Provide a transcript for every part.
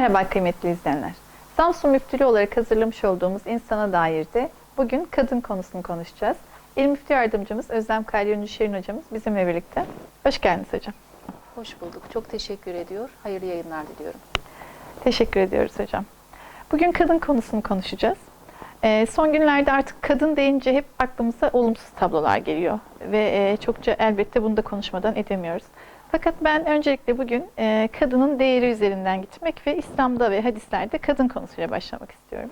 Merhaba kıymetli izleyenler. Samsun Müftülüğü olarak hazırlamış olduğumuz insana dair de bugün kadın konusunu konuşacağız. İl Müftü Yardımcımız Özlem Kalyoncu Şirin Hocamız bizimle birlikte. Hoş geldiniz hocam. Hoş bulduk. Çok teşekkür ediyor. Hayırlı yayınlar diliyorum. Teşekkür ediyoruz hocam. Bugün kadın konusunu konuşacağız. Ee, son günlerde artık kadın deyince hep aklımıza olumsuz tablolar geliyor. Ve e, çokça elbette bunu da konuşmadan edemiyoruz. Fakat ben öncelikle bugün e, kadının değeri üzerinden gitmek ve İslam'da ve hadislerde kadın konusuyla başlamak istiyorum.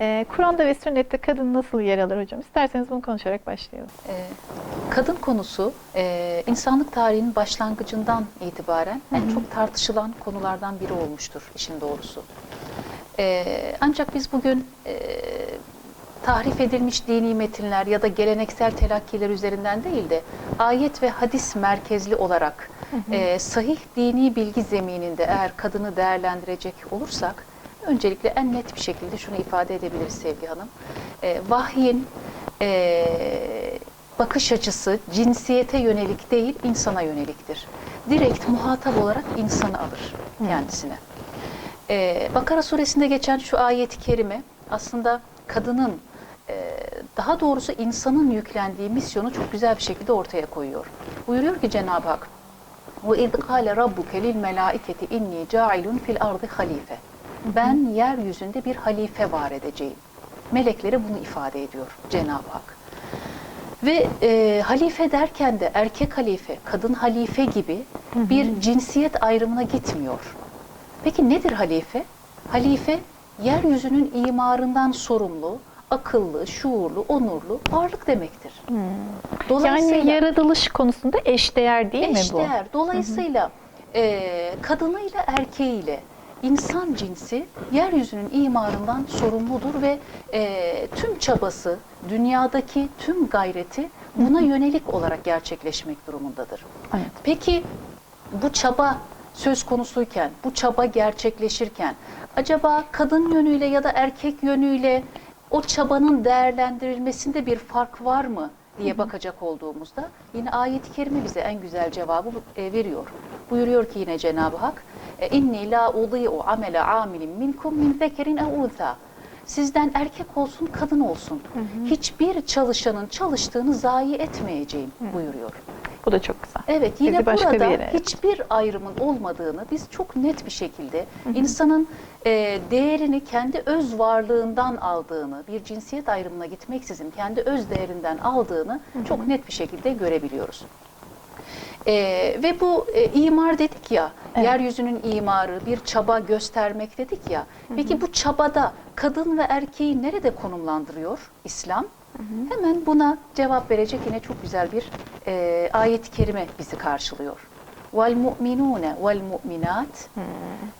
E, Kur'an'da ve sünnette kadın nasıl yer alır hocam? İsterseniz bunu konuşarak başlayalım. Ee, kadın konusu e, insanlık tarihinin başlangıcından itibaren en çok tartışılan konulardan biri olmuştur işin doğrusu. Ee, ancak biz bugün e, tahrif edilmiş dini metinler ya da geleneksel telakkiler üzerinden değil de ayet ve hadis merkezli olarak e, sahih dini bilgi zemininde eğer kadını değerlendirecek olursak öncelikle en net bir şekilde şunu ifade edebiliriz Sevgi Hanım. E, vahyin e, bakış açısı cinsiyete yönelik değil insana yöneliktir. Direkt muhatap olarak insanı alır kendisine. Ee, Bakara suresinde geçen şu ayet-i kerime aslında kadının daha doğrusu insanın yüklendiği misyonu çok güzel bir şekilde ortaya koyuyor. Buyuruyor ki Cenab-ı Hak وَاِذْ قَالَ رَبُّكَ لِلْمَلَائِكَةِ اِنِّي جَاعِلٌ فِي الْاَرْضِ halife. Ben yeryüzünde bir halife var edeceğim. Meleklere bunu ifade ediyor Cenab-ı Hak. Ve e, halife derken de erkek halife, kadın halife gibi bir cinsiyet ayrımına gitmiyor. Peki nedir halife? Halife yeryüzünün imarından sorumlu, akıllı, şuurlu, onurlu varlık demektir. Yani yaratılış konusunda eşdeğer değil mi bu? eşdeğer. Dolayısıyla e, kadınıyla erkeğiyle insan cinsi yeryüzünün imarından sorumludur ve e, tüm çabası, dünyadaki tüm gayreti buna yönelik olarak gerçekleşmek durumundadır. Evet. Peki bu çaba söz konusuyken, bu çaba gerçekleşirken acaba kadın yönüyle ya da erkek yönüyle o çabanın değerlendirilmesinde bir fark var mı diye bakacak olduğumuzda yine ayet-i kerime bize en güzel cevabı e, veriyor. Buyuruyor ki yine Cenab-ı Hak e, inni la udi'u amele amilin minkum min zekerin ev unsa. Sizden erkek olsun, kadın olsun. Hiçbir çalışanın çalıştığını zayi etmeyeceğim buyuruyor. Bu da çok güzel. Evet yine Bizi başka burada bir yere- hiçbir ayrımın olmadığını biz çok net bir şekilde insanın e, değerini kendi öz varlığından aldığını, bir cinsiyet ayrımına gitmeksizin kendi öz değerinden aldığını çok net bir şekilde görebiliyoruz. E, ve bu e, imar dedik ya, Evet. yeryüzünün imarı, bir çaba göstermek dedik ya. Peki bu çabada kadın ve erkeği nerede konumlandırıyor İslam? Hemen buna cevap verecek yine çok güzel bir e, ayet-i kerime bizi karşılıyor.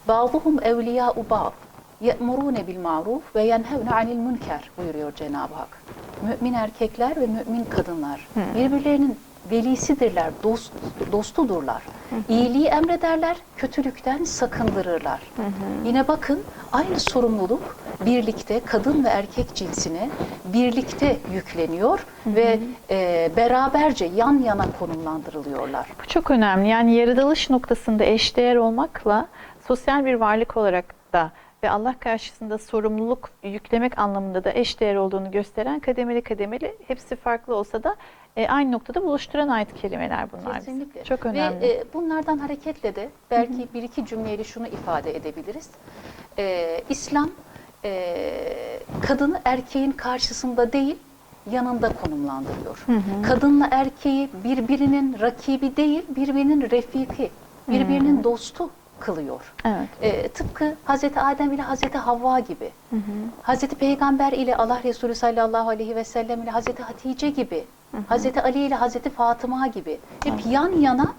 Ba'duhum evliya'u ba'd. Ye'murune bil ma'ruf ve yenhevne anil münker buyuruyor Cenab-ı Hak. Mümin erkekler ve mümin kadınlar. Birbirlerinin velisidirler, dost, dostudurlar. İyiliği emrederler, kötülükten sakındırırlar. Yine bakın aynı sorumluluk birlikte kadın ve erkek cinsine birlikte yükleniyor ve e, beraberce yan yana konumlandırılıyorlar. Bu çok önemli. Yani yaratılış noktasında eşdeğer olmakla sosyal bir varlık olarak da ve Allah karşısında sorumluluk yüklemek anlamında da eşdeğer olduğunu gösteren kademeli kademeli hepsi farklı olsa da e, aynı noktada buluşturan ayet kelimeler bunlar. Kesinlikle. Çok önemli. Ve e, bunlardan hareketle de belki bir iki cümleyle şunu ifade edebiliriz. E, İslam e, kadını erkeğin karşısında değil, yanında konumlandırıyor. Kadınla erkeği birbirinin rakibi değil, birbirinin refiki, birbirinin dostu kılıyor. Evet. E, tıpkı Hazreti Adem ile Hazreti Havva gibi. Hazreti Peygamber ile Allah Resulü sallallahu aleyhi ve sellem ile Hazreti Hatice gibi. Hazreti Ali ile Hazreti Fatıma gibi. Hep yan yana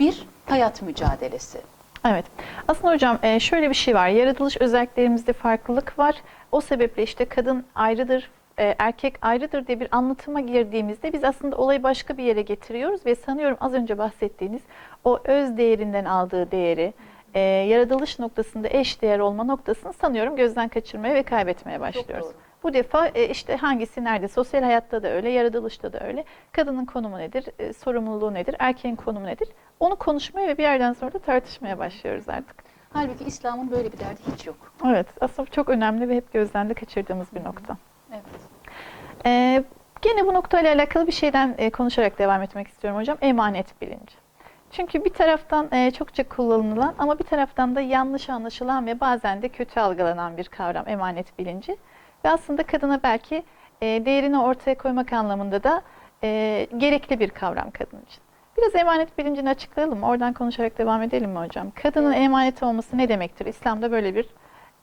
bir hayat mücadelesi. Evet. Aslında hocam e, şöyle bir şey var. Yaratılış özelliklerimizde farklılık var. O sebeple işte kadın ayrıdır, e, erkek ayrıdır diye bir anlatıma girdiğimizde biz aslında olayı başka bir yere getiriyoruz ve sanıyorum az önce bahsettiğiniz o öz değerinden aldığı değeri, e, yaratılış noktasında eş değer olma noktasını sanıyorum gözden kaçırmaya ve kaybetmeye başlıyoruz. doğru. Bu defa e, işte hangisi nerede? Sosyal hayatta da öyle, yaratılışta da öyle. Kadının konumu nedir? e, sorumluluğu nedir? Erkeğin konumu nedir? Onu konuşmaya ve bir yerden sonra da tartışmaya başlıyoruz artık. Halbuki İslam'ın böyle bir derdi hiç yok. Evet, aslında çok önemli ve hep gözden de kaçırdığımız bir nokta. Evet. Ee, gene bu noktayla alakalı bir şeyden e, konuşarak devam etmek istiyorum hocam. Emanet bilinci. Çünkü bir taraftan e, çokça kullanılan ama bir taraftan da yanlış anlaşılan ve bazen de kötü algılanan bir kavram emanet bilinci. Ve aslında kadına belki e, değerini ortaya koymak anlamında da e, gerekli bir kavram kadın için. Biraz emanet bilincini açıklayalım? Oradan konuşarak devam edelim mi hocam? Kadının Evet. emanet olması ne demektir? İslam'da böyle bir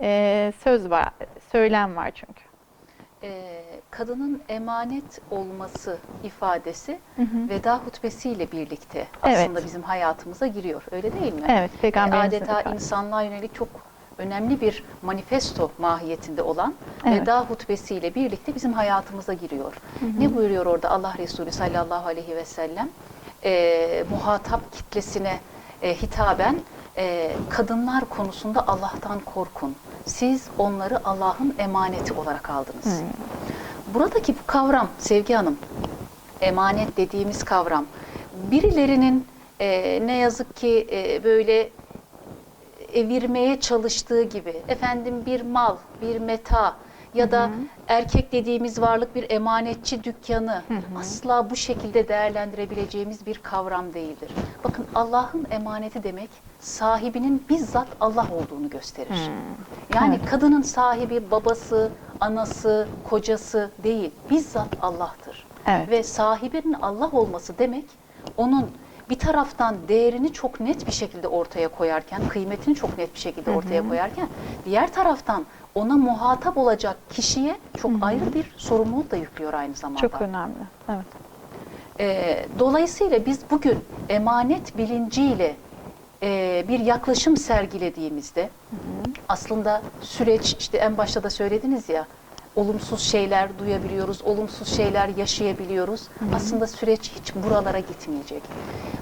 e, söz var, söylem var çünkü. Ee, kadının emanet olması ifadesi Hı hı. veda hutbesiyle birlikte Evet. aslında bizim hayatımıza giriyor. Öyle değil mi? Evet, peygamberimizin adeta insanlığa yönelik çok önemli bir manifesto mahiyetinde olan Evet. veda hutbesiyle birlikte bizim hayatımıza giriyor. Ne buyuruyor orada Allah Resulü sallallahu aleyhi ve sellem? Ee, muhatap kitlesine e, hitaben e, kadınlar konusunda Allah'tan korkun. Siz onları Allah'ın emaneti olarak aldınız. Buradaki bu kavram Sevgi Hanım, emanet dediğimiz kavram birilerinin e, ne yazık ki e, böyle evirmeye çalıştığı gibi efendim bir mal, bir meta ya da erkek dediğimiz varlık bir emanetçi dükkanı asla bu şekilde değerlendirebileceğimiz bir kavram değildir. Bakın Allah'ın emaneti demek sahibinin bizzat Allah olduğunu gösterir. Yani Evet. kadının sahibi babası, anası, kocası değil, bizzat Allah'tır. Evet. Ve sahibinin Allah olması demek onun bir taraftan değerini çok net bir şekilde ortaya koyarken, kıymetini çok net bir şekilde ortaya koyarken, diğer taraftan ona muhatap olacak kişiye çok ayrı bir sorumluluk da yüklüyor aynı zamanda. Çok önemli. Evet. Ee, dolayısıyla biz bugün emanet bilinciyle e, bir yaklaşım sergilediğimizde aslında süreç işte en başta da söylediniz ya olumsuz şeyler duyabiliyoruz, olumsuz şeyler yaşayabiliyoruz. Aslında süreç hiç buralara gitmeyecek.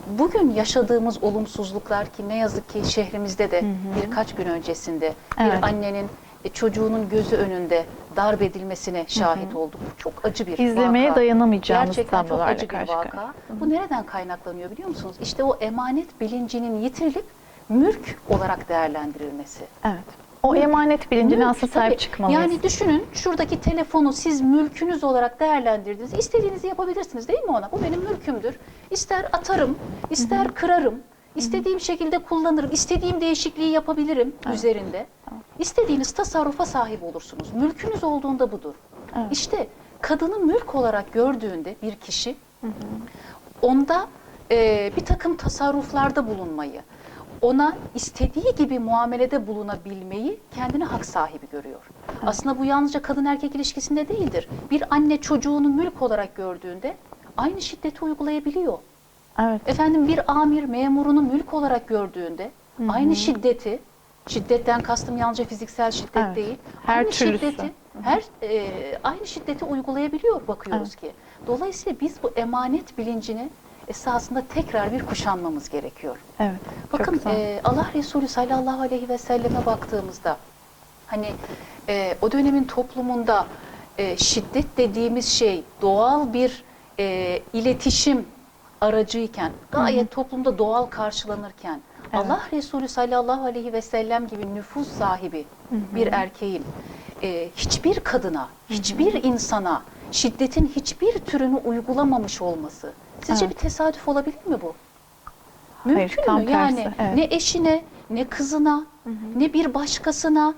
Bugün yaşadığımız olumsuzluklar ki ne yazık ki şehrimizde de birkaç gün öncesinde Evet. bir annenin e, çocuğunun gözü önünde darp edilmesine şahit olduk. Bu çok acı bir İzlemeye vaka. dayanamayacağımız Gerçekten çok acı bir vaka. karşıya. Bu nereden kaynaklanıyor biliyor musunuz? İşte o emanet bilincinin yitirilip mülk olarak değerlendirilmesi. Evet. O emanet bilincine Mülk, aslında sahip tabii. çıkmalıyız. Yani düşünün şuradaki telefonu siz mülkünüz olarak değerlendirdiniz. İstediğinizi yapabilirsiniz değil mi ona? Bu benim mülkümdür. İster atarım, ister kırarım, istediğim şekilde kullanırım, istediğim değişikliği yapabilirim üzerinde. İstediğiniz tasarrufa sahip olursunuz. Mülkünüz olduğunda budur. Evet. İşte kadını mülk olarak gördüğünde bir kişi onda e, bir takım tasarruflarda bulunmayı, ona istediği gibi muamelede bulunabilmeyi kendine hak sahibi görüyor. Aslında bu yalnızca kadın erkek ilişkisinde değildir. Bir anne çocuğunu mülk olarak gördüğünde aynı şiddeti uygulayabiliyor. Evet. Efendim bir amir memurunu mülk olarak gördüğünde aynı şiddeti, şiddetten kastım yalnızca fiziksel şiddet Evet. değil, Her aynı türlüsü. şiddeti, her e, aynı şiddeti uygulayabiliyor bakıyoruz ki. Dolayısıyla biz bu emanet bilincini esasında tekrar bir kuşanmamız gerekiyor. Evet. Bakın e, Allah Resulü sallallahu aleyhi ve selleme baktığımızda hani e, o dönemin toplumunda e, şiddet dediğimiz şey doğal bir e, iletişim aracıyken gayet toplumda doğal karşılanırken Evet. Allah Resulü sallallahu aleyhi ve sellem gibi nüfus sahibi bir erkeğin e, hiçbir kadına, hiçbir insana şiddetin hiçbir türünü uygulamamış olması sizce Evet. bir tesadüf olabilir mi bu? Hayır, Mümkün tam mü? Yani tersi, evet. ne eşine, ne kızına, ne bir başkasına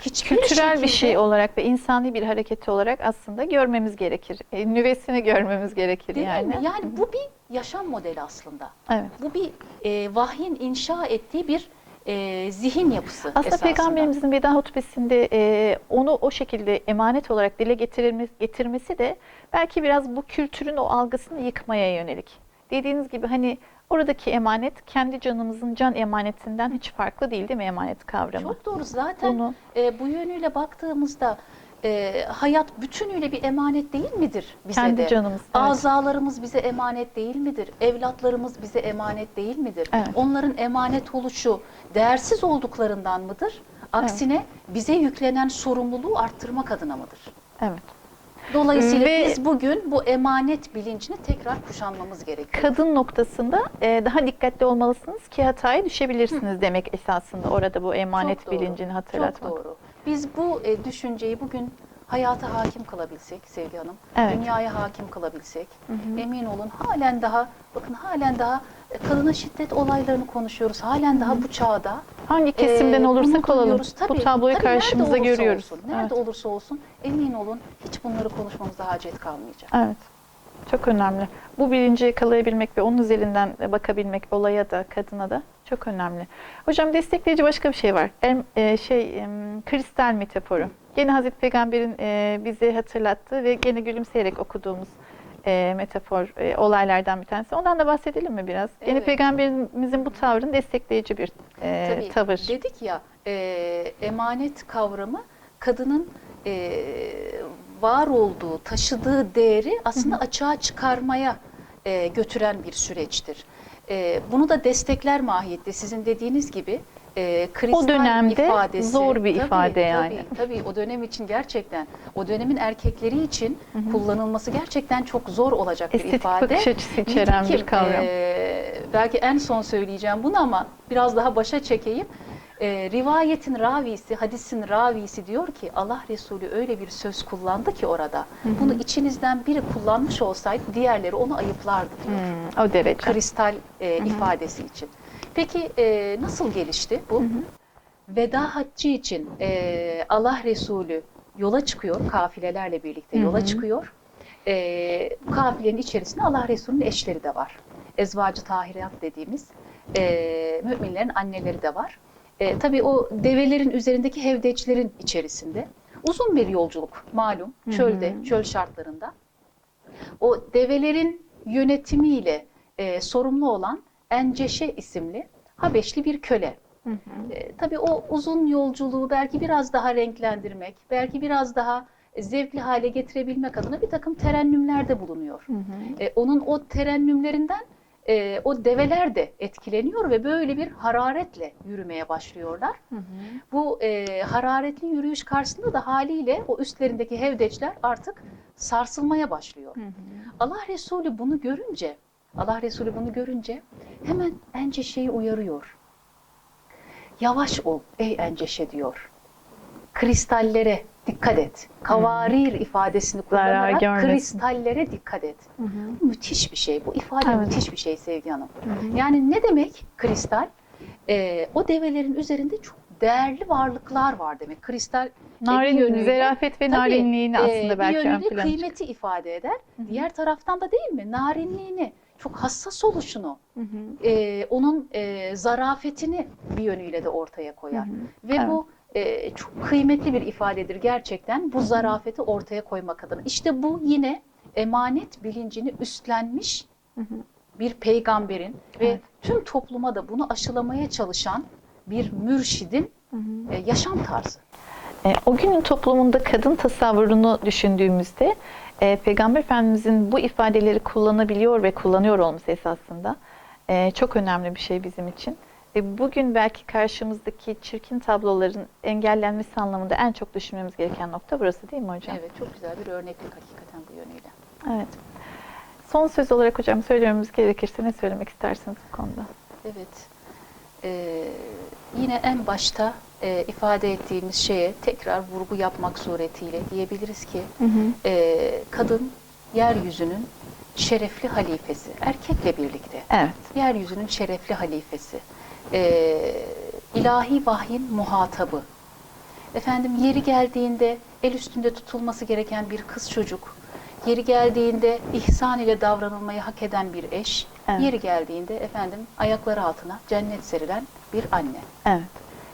hiçbir Kültürel bir şekilde- şey olarak ve insani bir hareketi olarak aslında görmemiz gerekir. E, nüvesini görmemiz gerekir Değil yani. mi? Yani bu bir yaşam modeli aslında. Evet. Bu bir e, vahyin inşa ettiği bir e, zihin yapısı Aslında esasında. Peygamberimizin veda hutbesinde e, onu o şekilde emanet olarak dile getirilmesi, getirmesi de belki biraz bu kültürün o algısını yıkmaya yönelik. Dediğiniz gibi hani oradaki emanet kendi canımızın can emanetinden hiç farklı değil değil mi emanet kavramı? Çok doğru. Zaten Bunu- e, bu yönüyle baktığımızda e, hayat bütünüyle bir emanet değil midir bize Kendi de? canımız, evet. Azalarımız bize emanet değil midir? Evlatlarımız bize emanet değil midir? Evet. Onların emanet oluşu değersiz olduklarından mıdır? Aksine bize yüklenen sorumluluğu arttırmak adına mıdır? Evet. Dolayısıyla Ve- biz bugün bu emanet bilincini tekrar kuşanmamız gerekiyor. Kadın noktasında e, daha dikkatli olmalısınız ki hataya düşebilirsiniz demek esasında orada bu emanet bilincini hatırlatmak. Çok doğru. Biz bu e, düşünceyi bugün hayata hakim kılabilsek Sevgi Hanım, Evet. dünyaya hakim kılabilsek, emin olun halen daha, bakın halen daha e, kadına şiddet olaylarını konuşuyoruz. Halen daha bu çağda. Hangi kesimden e, olursak olalım duyuyoruz. bu Tabii, tabloyu tabii nerede karşımıza olursa görüyoruz. Olsun, nerede Evet. olursa olsun emin olun hiç bunları konuşmamıza hacet kalmayacak. Evet. Çok önemli. Bu bilinci yakalayabilmek ve onun üzerinden bakabilmek olaya da kadına da çok önemli. Hocam destekleyici başka bir şey var. Em, e, şey em, kristal metaforu. Gene Hazreti Peygamber'in e, bize hatırlattığı ve gene gülümseyerek okuduğumuz e, metafor e, olaylardan bir tanesi. Ondan da bahsedelim mi biraz? Evet. Peygamberimizin bu tavrını destekleyici bir e, Tabii. tavır. Dedik ya e, emanet kavramı kadının e, var olduğu, taşıdığı değeri aslında açığa çıkarmaya e, götüren bir süreçtir. E, bunu da destekler mahiyette sizin dediğiniz gibi e, kristal dönemde ifadesi. zor bir ifade yani. Tabii, tabii o dönem için gerçekten, o dönemin erkekleri için kullanılması gerçekten çok zor olacak bir Estetik ifade. bakış açısı içeren bir Nitekim, kavram. e, belki en son söyleyeceğim bunu ama biraz daha başa çekeyim. E, rivayetin ravisi, hadisin ravisi diyor ki Allah Resulü öyle bir söz kullandı ki orada. Bunu içinizden biri kullanmış olsaydı diğerleri onu ayıplardı diyor. Hmm, o derece. Kristal e, ifadesi için. Peki e, nasıl gelişti bu? Veda haccı için e, Allah Resulü yola çıkıyor, kafilelerle birlikte yola Hı hı. çıkıyor. E, bu kafilenin içerisinde Allah Resulü'nün eşleri de var. Ezvacı tahirat dediğimiz e, müminlerin anneleri de var. E, tabii o develerin üzerindeki hevdeçlerin içerisinde. Uzun bir yolculuk malum çölde, çöl şartlarında. O develerin yönetimiyle e, sorumlu olan Enceşe isimli Habeşli bir köle. Hı hı. E, tabii o uzun yolculuğu belki biraz daha renklendirmek, belki biraz daha zevkli hale getirebilmek adına bir takım terennümlerde bulunuyor. Hı hı. E, onun o terennümlerinden e, o develer de etkileniyor ve böyle bir hararetle yürümeye başlıyorlar. Hı hı. Bu e, hararetli yürüyüş karşısında da haliyle o üstlerindeki hevdeçler artık sarsılmaya başlıyor. Hı hı. Allah Resulü bunu görünce, Allah Resulü bunu görünce hemen Enceşe'yi uyarıyor. Yavaş ol ey Enceşe diyor. Kristallere dikkat et. Kavarir ifadesini Zarar kullanarak kristallere dikkat et. Hı hı. Müthiş bir şey. Bu ifade Evet. müthiş bir şey Sevgi Hanım. Hı hı. Yani ne demek kristal? Ee, o develerin üzerinde çok değerli varlıklar var demek. Kristal e, Narin, yönüyle- zarafet ve Tabii, narinliğini e, aslında belki bir ön yönüyle kıymeti ifade eder. Diğer taraftan da değil mi? Narinliğini, çok hassas oluşunu, Hı hı. e, onun e, zarafetini bir yönüyle de ortaya koyar. Hı hı. Ve Evet. bu e, çok kıymetli bir ifadedir gerçekten bu zarafeti ortaya koymak adına. İşte bu yine emanet bilincini üstlenmiş Hı hı. bir peygamberin ve Evet. tüm topluma da bunu aşılamaya çalışan bir mürşidin Hı hı. e, yaşam tarzı. E, o günün toplumunda kadın tasavvurunu düşündüğümüzde e, Peygamber Efendimizin bu ifadeleri kullanabiliyor ve kullanıyor olması esasında e, çok önemli bir şey bizim için. Ve bugün belki karşımızdaki çirkin tabloların engellenmesi anlamında en çok düşünmemiz gereken nokta burası değil mi hocam? Evet çok güzel bir örneklik hakikaten bu yönüyle. Evet. Son söz olarak hocam söylememiz gerekirse ne söylemek istersiniz bu konuda? Evet. Ee, yine en başta e, ifade ettiğimiz şeye tekrar vurgu yapmak suretiyle diyebiliriz ki e, kadın yeryüzünün şerefli halifesi, erkekle birlikte. Evet. Yeryüzünün şerefli halifesi. Ee, ilahi vahyin muhatabı. Efendim yeri geldiğinde el üstünde tutulması gereken bir kız çocuk, yeri geldiğinde ihsan ile davranılmayı hak eden bir eş, Evet. yeri geldiğinde efendim ayakları altına cennet serilen bir anne. Evet.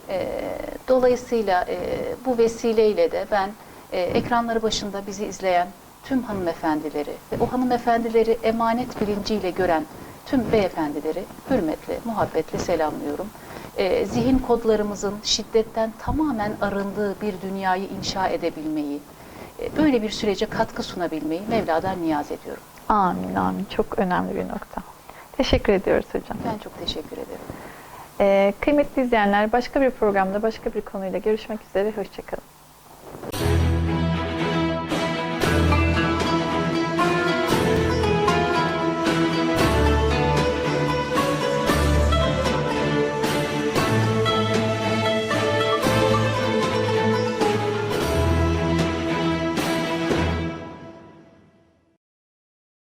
Ee, dolayısıyla e, bu vesileyle de ben e, ekranları başında bizi izleyen tüm hanımefendileri ve o hanımefendileri emanet bilinciyle gören tüm beyefendileri hürmetle, muhabbetle selamlıyorum. Ee, zihin kodlarımızın şiddetten tamamen arındığı bir dünyayı inşa edebilmeyi, e, böyle bir sürece katkı sunabilmeyi Mevla'dan niyaz ediyorum. Amin amin. Çok önemli bir nokta. Teşekkür ediyoruz hocam. Ben çok teşekkür ederim. Ee, kıymetli izleyenler başka bir programda başka bir konuyla görüşmek üzere. Hoşçakalın.